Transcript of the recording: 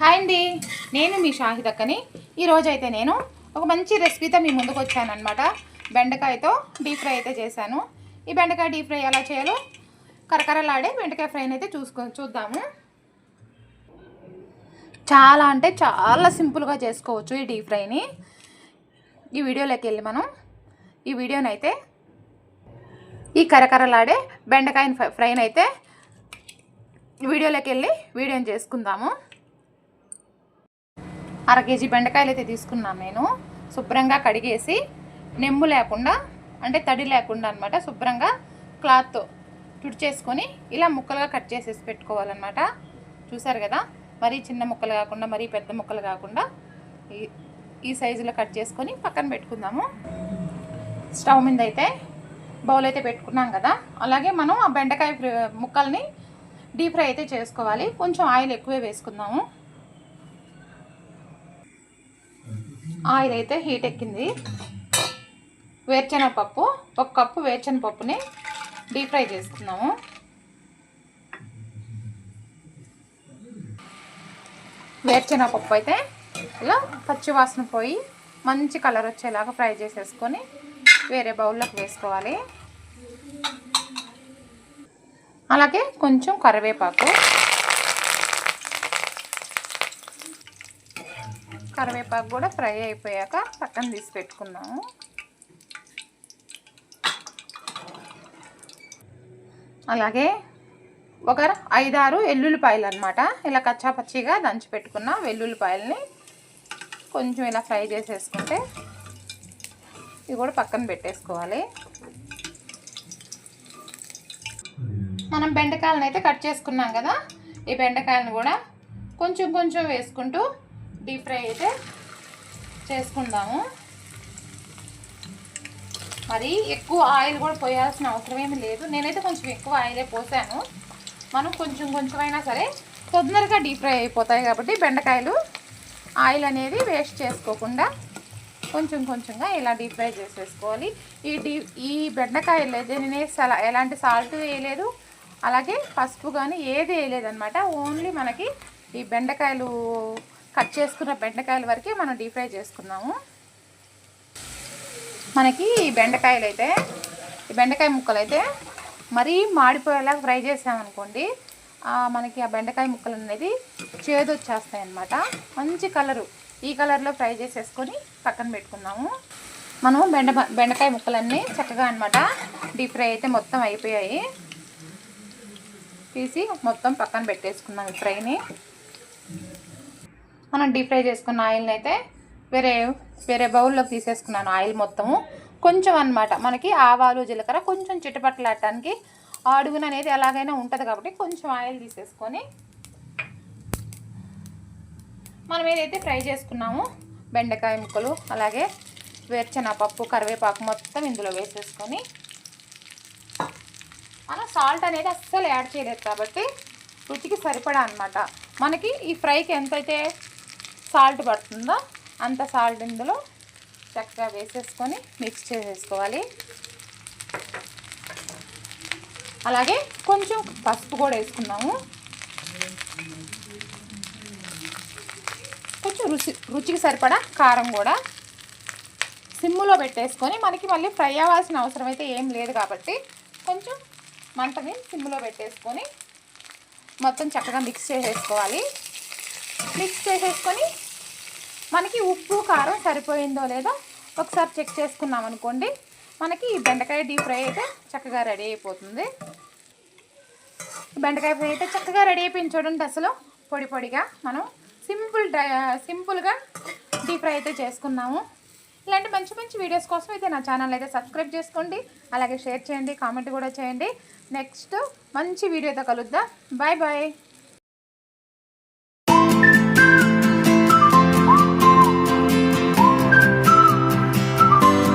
Hi అండి. నేను మీ షాహిదక్కని ఈరోజు అయితే నేను ఒక మంచి రెసిపీతో మీ ముందుకు వచ్చానమాట బెండకాయతో డీప్ ఫ్రై అయితే చేశాను. ఈ బెండకాయ డీప్ ఫ్రై ఎలా చేయాలో కరకరలాడే బెండకాయ ఫ్రైని అయితే చూసుకో చూద్దాము. చాలా అంటే చాలా సింపుల్గా చేసుకోవచ్చు ఈ డీప్ ఫ్రైని. ఈ వీడియోలోకి వెళ్ళి మనం ఈ వీడియోని అయితే ఈ కరకరలాడే బెండకాయ ఫ్రైని అయితే వీడియోలోకి వెళ్ళి వీడియోని చేసుకుందాము. అర కేజీ బెండకాయలు అయితే తీసుకున్నాను నేను. శుభ్రంగా కడిగేసి నెమ్ము లేకుండా అంటే తడి లేకుండా అనమాట శుభ్రంగా క్లాత్తో తుడిచేసుకొని ఇలా ముక్కలుగా కట్ చేసేసి పెట్టుకోవాలన్నమాట. చూసారు కదా? మరీ చిన్న ముక్కలు కాకుండా మరీ పెద్ద ముక్కలు కాకుండా ఈ ఈ సైజులో కట్ చేసుకొని పక్కన పెట్టుకుందాము. స్టవ్ మీద అయితే బౌల్ అయితే పెట్టుకున్నాం కదా? అలాగే మనం ఆ బెండకాయ ముక్కల్ని డీప్ ఫ్రై అయితే చేసుకోవాలి. కొంచెం ఆయిల్ ఎక్కువే వేసుకుందాము. ఆయిల్ అయితే హీట్ ఎక్కింది. వేరుశనగపప్పు ఒక కప్పు వేరుశనగపప్పుని డీప్ ఫ్రై చేసుకుందాము. వేరుశనగపప్పు అయితే ఇలా పచ్చి వాసన పోయి మంచి కలర్ వచ్చేలాగా ఫ్రై చేసేసుకొని వేరే బౌల్లోకి వేసుకోవాలి. అలాగే కొంచెం కరివేపాకు కరివేపాకు కూడా ఫ్రై అయిపోయాక పక్కన తీసి పెట్టుకున్నాము అలాగే ఒక ఐదారు ఎల్లుల్లిపాయలు అనమాట ఇలా కచ్చాపచ్చిగా దంచి పెట్టుకున్న వెల్లుల్లిపాయలని కొంచెం ఇలా ఫ్రై చేసేసుకుంటే ఇవి కూడా పక్కన పెట్టేసుకోవాలి. మనం బెండకాయలను అయితే కట్ చేసుకున్నాం కదా. ఈ బెండకాయలను కూడా కొంచెం కొంచెం వేసుకుంటూ డీప్ ఫ్రై అయితే చేసుకుందాము. మరి ఎక్కువ ఆయిల్ కూడా పోయాల్సిన అవసరం ఏమి లేదు. నేనైతే కొంచెం ఎక్కువ ఆయిలే పోసాను. మనం కొంచెం కొంచెం అయినా సరే తొందరగా డీప్ ఫ్రై అయిపోతాయి కాబట్టి బెండకాయలు ఆయిల్ అనేది వేస్ట్ చేసుకోకుండా కొంచెం కొంచెంగా ఇలా డీప్ ఫ్రై చేసేసుకోవాలి. ఈ డీ ఈ బెండకాయలు అయితే నేను ఎలాంటి సాల్ట్ వేయలేదు. అలాగే పసుపు కానీ ఏది వేయలేదు అనమాట ఓన్లీ మనకి ఈ బెండకాయలు కట్ చేసుకున్న బెండకాయల వరకే మనం డీప్ ఫ్రై చేసుకున్నాము మనకి ఈ బెండకాయలు అయితే ఈ బెండకాయ ముక్కలు అయితే మరీ మాడిపోయేలా ఫ్రై చేసామనుకోండి మనకి ఆ బెండకాయ ముక్కలు అనేది చేదు వచ్చేస్తాయి అన్నమాట మంచి కలరు ఈ కలర్లో ఫ్రై చేసేసుకొని పక్కన పెట్టుకుందాము. మనం బెండ బెండకాయ ముక్కలన్నీ చక్కగా అనమాట డీప్ ఫ్రై అయితే మొత్తం అయిపోయాయి. తీసి మొత్తం పక్కన పెట్టేసుకుందాం ఈ ఫ్రైని. మనం డీప్ ఫ్రై చేసుకున్న ఆయిల్ని అయితే వేరే వేరే బౌల్లోకి తీసేసుకున్నాను ఆయిల్ మొత్తము. కొంచెం అనమాట మనకి ఆవాలు జీలకర్ర కొంచెం చిట్టుపట్టలాడటానికి అడుగున అనేది ఎలాగైనా ఉంటుంది కాబట్టి కొంచెం ఆయిల్ తీసేసుకొని మనం ఏదైతే ఫ్రై చేసుకున్నామో బెండకాయ ముక్కలు అలాగే వేర్చిన పప్పు కరివేపాకు మొత్తం ఇందులో వేసేసుకొని మనం సాల్ట్ అనేది అస్సలు యాడ్ చేయలేదు కాబట్టి రుచికి సరిపడా అనమాట మనకి ఈ ఫ్రైకి ఎంతైతే సాల్ట్ పడుతుందో? అంత సాల్ట్ ఇందులో చక్కగా వేసేసుకొని మిక్స్ చేసేసుకోవాలి. అలాగే కొంచెం పసుపు కూడా వేసుకున్నాము. కొంచెం రుచి రుచికి సరిపడా కారం కూడా సిమ్ములో పెట్టేసుకొని మనకి మళ్ళీ ఫ్రై అవ్వాల్సిన అవసరం అయితే ఏం లేదు కాబట్టి కొంచెం మంటని సిమ్లో పెట్టేసుకొని మొత్తం చక్కగా మిక్స్ చేసేసుకోవాలి. మిక్స్ చేసేసుకొని మనకి ఉప్పు కారం సరిపోయిందో లేదో ఒకసారి చెక్ చేసుకున్నాం అనుకోండి. మనకి ఈ బెండకాయ డీప్ ఫ్రై అయితే చక్కగా రెడీ అయిపోతుంది. బెండకాయ ఫ్రై అయితే చక్కగా రెడీ అయిపోయింది చూడండి అసలు. పొడి పొడిగా మనం సింపుల్ డ్రై సింపుల్గా డీప్ ఫ్రై అయితే చేసుకున్నాము. ఇలాంటి మంచి మంచి వీడియోస్ కోసం అయితే నా ఛానల్ అయితే సబ్స్క్రైబ్ చేసుకోండి. అలాగే షేర్ చేయండి కామెంట్ కూడా చేయండి. నెక్స్ట్ మంచి వీడియోతో కలుద్దాం. Bye bye.